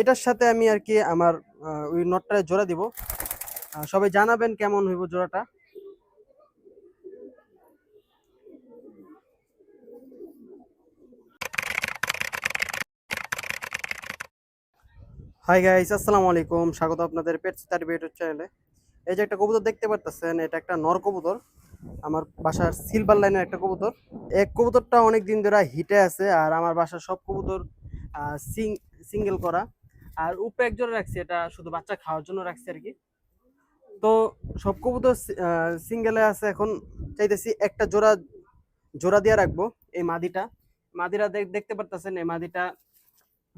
এটার সাথে আমি আর কি আমার ওই নটটা জোড়া দিব। সবাই জানাবেন কেমন হইব জোড়াটা। হাই গাইস আসসালামু আলাইকুম। স্বাগত আপনাদের পেট স্টার ইউটিউব চ্যানেলে এই যে একটা কবুতর দেখতে পারতেছেন, এটা একটা নর কবুতর। আমার বাসার সিলভার লাইনের একটা কবুতর। এক কবুতরটা অনেক দিন ধরে হিটে আছে আর আমার বাসার সব কবুতর সিং সিঙ্গেল করা। আর উপরে এক জোড়া রাখছি, এটা শুধু বাচ্চা খাওয়ার জন্য রাখছি আর কি। তো সব কবুতর সিঙ্গেলে আছে, এখন চাইতেছি একটা জোড়া জোড়া দিয়ে রাখব এই মাদিটা। মাদিরা দেখ- দেখতে পারতেছেন, এই মাদিটা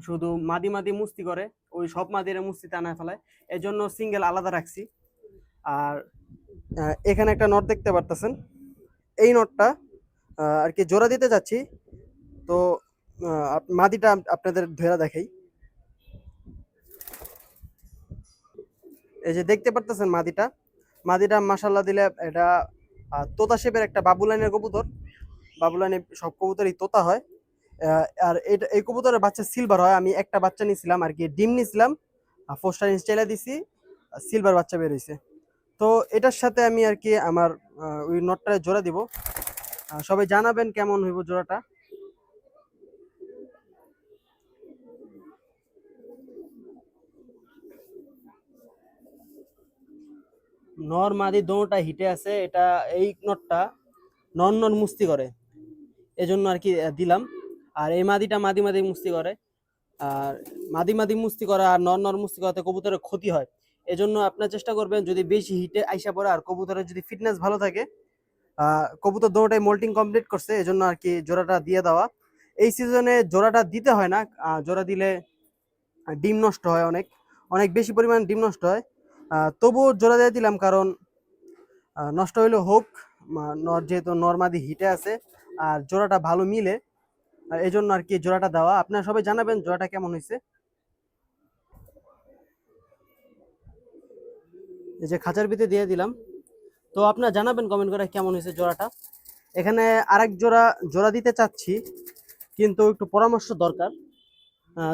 শুধু মাদি মাদি মুস্তি করে, ওই সব মাদিরা মুস্তিতে আনা ফেলায়। এই জন্য সিঙ্গেল আলাদা রাখছি। আর এখানে একটা নট দেখতে পারতেছেন। এই নটটা আর কি জোড়া দিতে যাচ্ছি। তো মাদিটা আপনাদের ধরে দেখাই। এই যে দেখতে পারতেছেন মাদিটা? মাদিটা মাসাল্লাহ দিলে এটা তোতা শেপের একটা বাবুলাইনের কবুতর। বাবুলাইনের সব কবুতরই তোতা হয়। আর এটা, এই কবুতরের বাচ্চা সিলভার হয়। আমি একটা বাচ্চা নিয়েছিলাম আর কি, ডিম নিয়েছিলাম ফোস্টার ইনস্টাইলা দিছি সিলভার বাচ্চা বেরোইছে তো এটার সাথে আমি আর কি আমার ওই নটটা জোড়া দিব। সবাই জানাবেন কেমন হইব জোড়াটা। নর মাদি দোনোটা হিটে আছে, এটা এই নটটা নন নন মুস্তি করে। এজন্য আর কি দিলাম। আর এই মাদিটা মাদি মাদি মুস্তি করে। আর মাদি মাদি মুস্তি করা আর নর নর মুস্তি করাতে কবুতরের ক্ষতি হয়। এজন্য আপনার চেষ্টা করবেন, যদি বেশি হিটে আইসা পড়ে আর কবুতরের যদি ফিটনেস ভালো থাকে কবুতর দোনোটাই মোল্টিং কমপ্লিট করছে, এজন্য আর কি জোড়াটা দিয়ে দেওয়া। এই সিজনে জোড়াটা দিতে হয় না জোড়া দিলে ডিম নষ্ট হয় অনেক। অনেক বেশি পরিমাণ ডিম নষ্ট হয়। তবুও জোড়া দিয়ে দিলাম কারণ নষ্ট হইলে হোক যেহেতু নর্মাদি হিটে আছে, আর জোড়াটা ভালো মিলে এই জন্য আর কি জোড়াটা দেওয়া। আপনারা সবাই জানাবেন জোড়াটা কেমন হয়েছে এই যে খাঁচার ভিতরে দিয়ে দিলাম। তো আপনারা জানাবেন কমেন্ট করে কেমন হয়েছে জোড়াটা। এখানে আরেক জোড়া জোড়া দিতে চাচ্ছি, কিন্তু একটু পরামর্শ দরকার।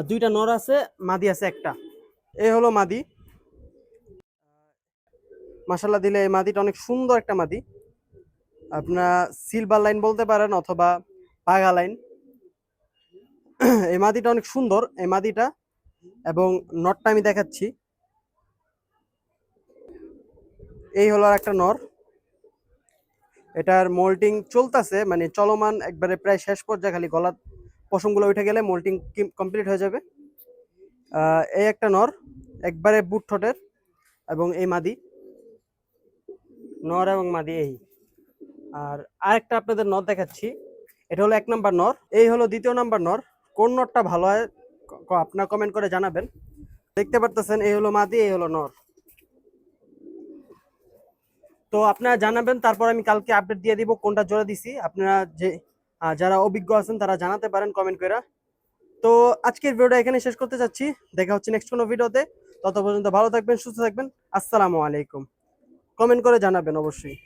দুইটা নর আছে, মাদি আছে একটা। এই হলো মাদি। মাসাল্লাহ দিলে এই মাদিটা অনেক সুন্দর একটা মাদি। আপনার সিলভার লাইন বলতে পারেন অথবা পাগা লাইন এই মাদিটা অনেক সুন্দর, এই মাদিটা। এবং নটটা আমি দেখাচ্ছি। এই হলো আর একটা নর এটার মোল্টিং চলতেছে মানে চলমান, একবারে প্রায় শেষ পর্যায়ে খালি গলা পশমগুলো উঠে গেলে মোল্টিং কমপ্লিট হয়ে যাবে। এই একটা নর একবারে বুট ঠোঁটের এবং এই মাদি। নর এবং মাদি এই। আর আরেকটা আপনাদের নর দেখাচ্ছি। এটা হলো এক নাম্বার নর। এই হলো দ্বিতীয় নাম্বার নর। কোন নরটা ভালো হয় ক- কমেন্ট করে জানাবেন। দেখতে পারতেছেন, এই হলো মাদি, এই হলো নর। তো আপনারা জানাবেন, তারপর আমি কালকে আপডেট দিয়ে দিব কোনটা জোড়া দিছি। আপনারা যে যারা অভিজ্ঞ আছেন, তারা জানাতে পারেন কমেন্ট করে। তো আজকের ভিডিওটা এখানে শেষ করতে চাচ্ছি। দেখা হচ্ছে নেক্সট কোনো ভিডিওতে তত পর্যন্ত ভালো থাকবেন, সুস্থ থাকবেন। আসসালামু আলাইকুম। কমেন্ট করে জানাবেন অবশ্যই।